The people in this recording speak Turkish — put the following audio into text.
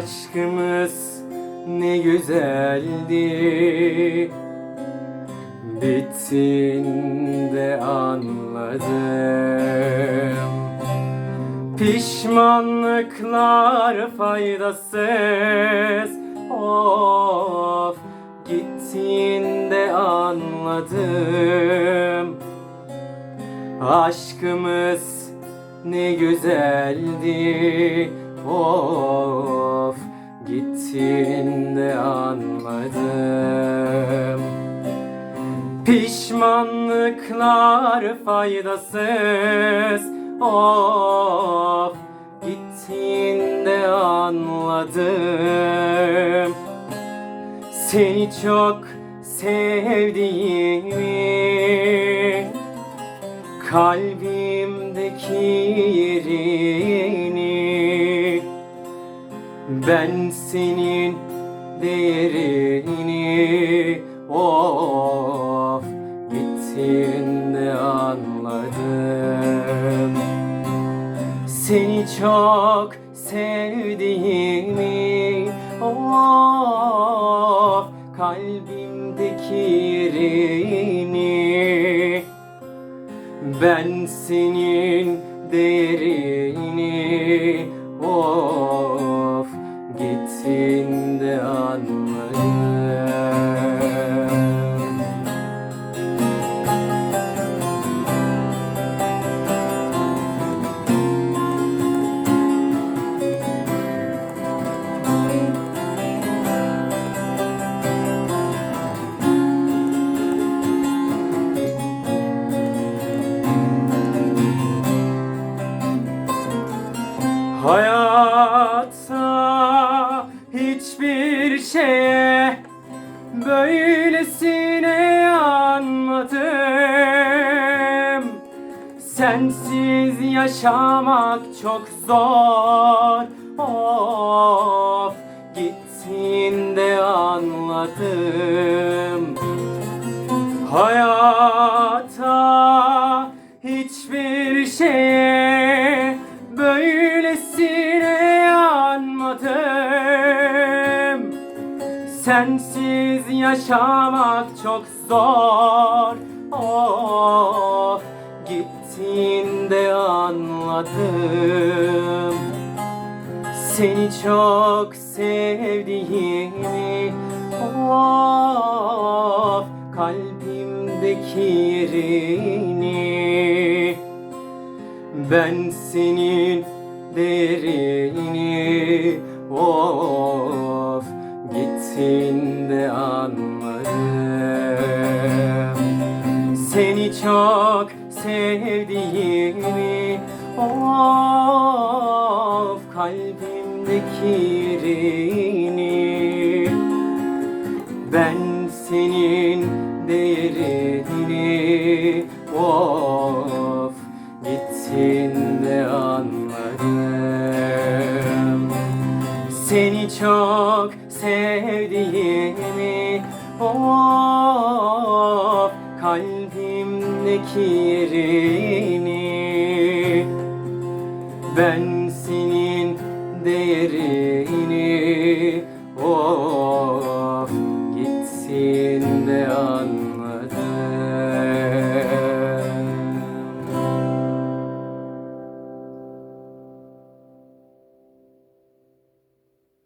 Aşkımız ne güzeldi. Bittiğinde anladım. Pişmanlıklar faydasız. Of gittiğinde anladım. Aşkımız ne güzeldi. Of gittiğinde anladım. Pişmanlıklar faydasız. Of gittiğinde anladım. Seni çok sevdiğimi Kalbimdeki yerini Ben senin değerini Of gittiğinde anladım. Seni çok sevdiğimi Of kalbimdeki yerini ben senin değerini of gittiğinde anladım. Böylesine yanmadım Sensiz yaşamak çok zor. Of gittiğinde anladım. Hayata hiçbir şeye Sensiz yaşamak çok zor. Of gittiğinde anladım. Seni çok sevdiğimi. Of kalbimdeki yerini. Ben senin değerini Of gittiğinde anladım Seni çok sevdiğimi Of kalbimdeki yerini. Ben senin değerini Of sevdiğimi Of kalbimdeki yerini. Ben senin değerini Of